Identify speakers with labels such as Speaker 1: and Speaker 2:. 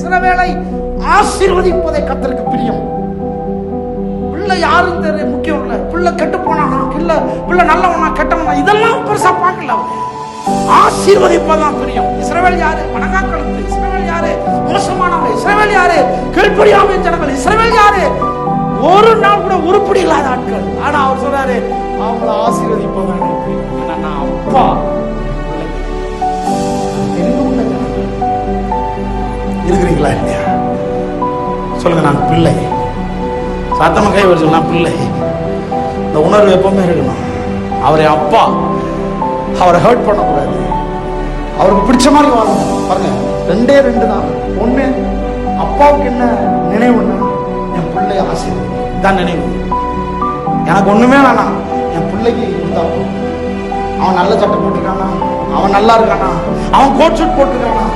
Speaker 1: இஸ்ரவேலை ஆசீர்வதிப்பதை கத்தருக்கு பிரியம். பிள்ளை யாரும் தெரிய முக்கியம் இல்ல. பிள்ளை கெட்டு போனானா இல்ல. பிள்ளை நல்லவனா கெட்டவனா இதெல்லாம் பெருசா பார்க்கல ஆசீர்வதிப்பதான் பிரியம். இஸ்ரவேல் யாரு? வணங்காக்களத்து. இஸ்ரவேல் யாரு? மோசமானவங்க. இஸ்ரவேல் யாரு? கீழ்ப்படியாமை ஜனங்கள். இஸ்ரவேல் யாரு? ஒரு நாள் கூட உருப்படி இல்லாத ஆட்கள். ஆனா அவர் சொல்றாரு அவங்கள ஆசீர்வதிப்பதான் நான் அப்பா. இருக்கிறீங்களா இல்லையா சொல்லுங்க நான் பிள்ளை. சத்தமா கை வச்சு நான் பிள்ளை. இந்த உணர்வு எப்பவுமே இருக்கணும். அவரை அப்பா அவரை ஹர்ட் பண்ணக்கூடாது. அவருக்கு பிடிச்ச மாதிரி வாழணும். பாருங்க ரெண்டே ரெண்டு தான். ஒண்ணு அப்பாவுக்கு என்ன நினைவுன்னா என் பிள்ளை ஆசை தான் நினைவு. எனக்கு ஒண்ணுமே வேணாம். என் பிள்ளைக்கு இருந்தா அவன் நல்ல சட்டை போட்டிருக்கானா? அவன் நல்லா இருக்கானா? அவன் கோட் ஷூட் போட்டிருக்கானா?